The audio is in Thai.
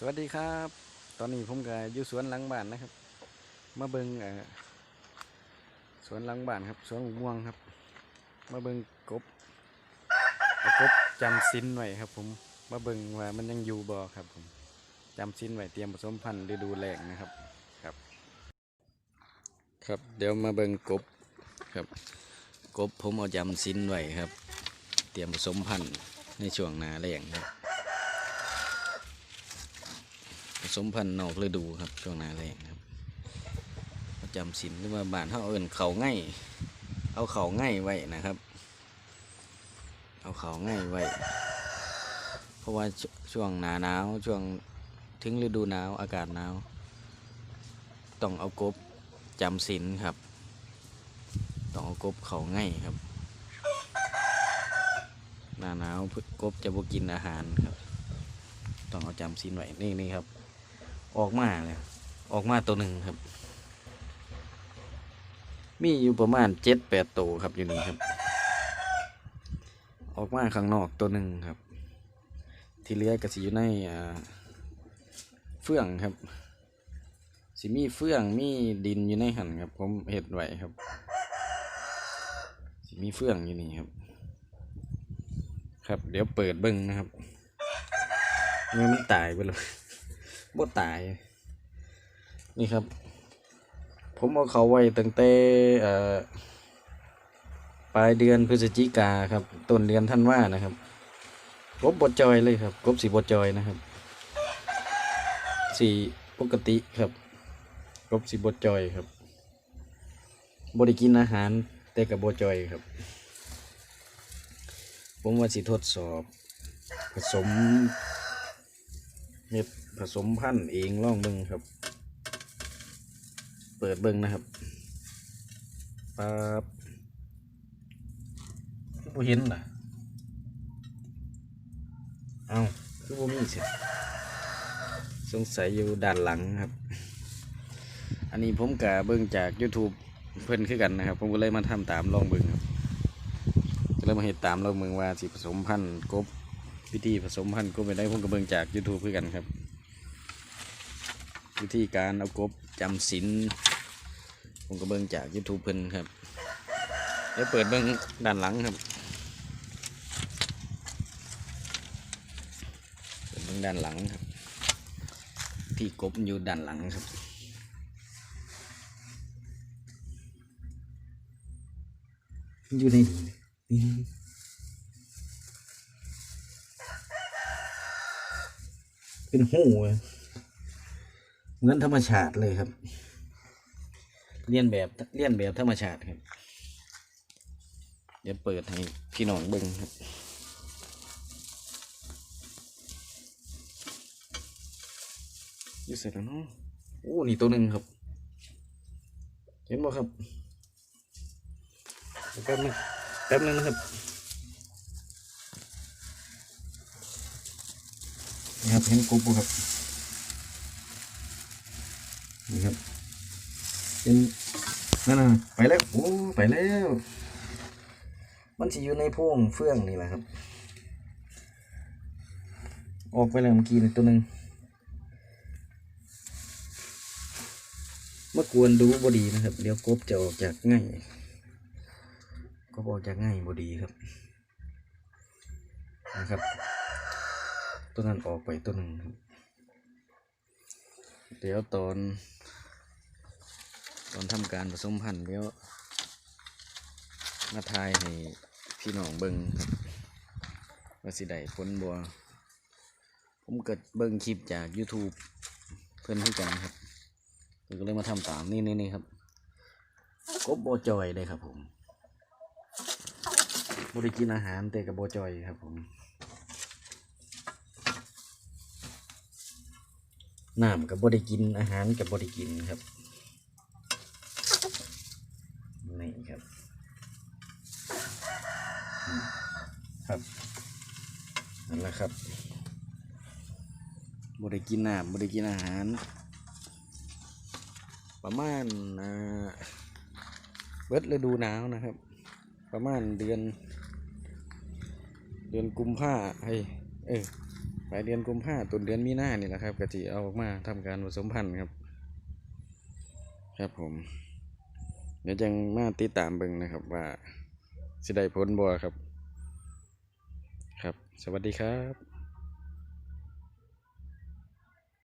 สวัสดีครับ ตอนนี้ผมก็อยู่สวนหลังบ้านนะครับ มาเบิงสวนหลังบ้านครับสวนม่วงครับ มาเบิงกบกบจำสินไว้ครับ ผมมาเบิงว่ามันยังอยู่บ่ครับ ผมจำสินไว้เตรียมผสมพันธุ์ฤดูแล้งนะครับครับ ครับเดี๋ยวมาเบิงกบครับ กบผมเอาจำสินไว้ครับ เตรียมผสมพันธุ์ในช่วงนาแล้งครับ ผ สมพันธุ์นอกฤดูครับช่วงหน้าแรงครับประจำสินหรือว่าบ้านเขาเอิ่นเขาง่ายเอาเขาง่ายไว้นะครับ เอาเขาง่ายไว้ เพราะว่าช่วงหนาหนาวช่วงถึงฤดูหนาวอากาศหนาวต้องเอากบจำสินครับ ต้องเอากบเขาง่ายครับ หนาหนาวกบจะบ่กินอาหารครับ ต้องเอาจำสินไว้นี่นี่ครับ ออกมาเลยออกมาตัวหนึ่งครับ มีอยู่ประมาณเจ็ดแปดตัวครับอยู่นี่ครับ ออกมาข้างนอกตัวหนึ่งครับ ที่เหลือก็สิอยู่ในเฟื่องครับสิมีเฟื่องมีดินอยู่ในหันครับ ผมเห็ดไว้ครับสิมีเฟื่องอยู่นี่ครับ ครับ เดี๋ยวเปิดเบิ้งนะครับเมื่อมันตายไปเลย บ่ตาย นี่ครับ ผมเอาเขาไว้ตั้งแต่ปลายเดือนพฤศจิกาครับ ต้นเดือนท่านว่านะครับกบบดจอยเลยครับกบสีบดจอยนะครับ สีปกติครับกบสีบดจอยครับบริกินอาหารแต่กับบดจอยครับ ผมว่าสิทดสอบ ผสม เฮ็ดผสมพันธุ์เองลองเบิ่งครับ เปิดเบิ่งนะครับปั๊บคือบ่เห็นน่ะเอ้าคือบ่มีสิสงสัยอยู่ด้านหลังครับ อันนี้ผมกะเบิ่งจาก YouTube เพิ่อนคือกันนะครับ ผมก็เลยมาทำตามลองเบิ่งครับก็เลยมาเฮ็ดตามลองเบิ่งว่าสิผสมพันธุ์กบ วิธีผสมพันธุ์กบไปได้ผมก็เบิ่งจาก YouTube คือกันครับ วิธีการเอากบจำศีลผมก็เบิ่งจาก YouTube เพิ่นครับเดี๋ยวเปิดเบิ่งด้านหลังครับเปิดเบิ่งด้านหลังครับ ที่กบอยู่ด้านหลังครับอยู่ใน เป็นหูเหมือนธรรมชาติเลยครับ เลียนแบบเลียนแบบธรรมชาติครับ เดี๋ยวเปิดให้พี่น้องเบิ้งครับอยูเสร็จแล้วเนาะโอ้นี่ตัวหนึ่งครับ เห็นบ่ครับแป๊บนึงแป๊บนึงนะครับ ครับเห็นกบครับนี่ครับเป็นนั่นน่ะไปแล้วโอ้ไปแล้ว มันจะอยู่ในพวงเฟื่องนี่แหละครับ ออกไปแล้วเมื่อกี้นี่ตัวหนึ่งเมื่อกวนดูบอดีนะครับ เดี๋ยวกบจะออกจากง่ายกบออกจากง่ายบอดีครับนะครับ ตัวนั้นออกไปตัวหนึ่งครับ เดี๋ยวตอน ตอนทำการผสมพันธุ์เดี๋ยว มาทายให้พี่น้องเบิงครับว่าสิได้ผลบัวผมเกิดเบิงคลิปจาก YouTube เพื่อนที่กันครับก็เลยมาทำตามนี่นี่นี่ครับกบโบจอยเลยครับผมบริกินอาหารแต่กับโบจอยครับผม น้ำกับบได้กินอาหารกับบได้กินครับนี่ครับ ครับนั่นแหละครับบได้กินน้ำบได้กินอาหาร ประมาณอ่าเบิดฤดูหนาวนะครับ ประมาณเดือน เดือนกุมภาเฮ้ยเออ ปลายเดือนกุมภาตุนเดือนมีนานี่แหละครับกะจิเอาออกมาทำการผสมพันธุ์ครับ ครับผม เดี๋ยวจังมาติดตามเบิ่งนะครับ ว่าสิได้ผลบ่ครับ ครับ สวัสดีครับ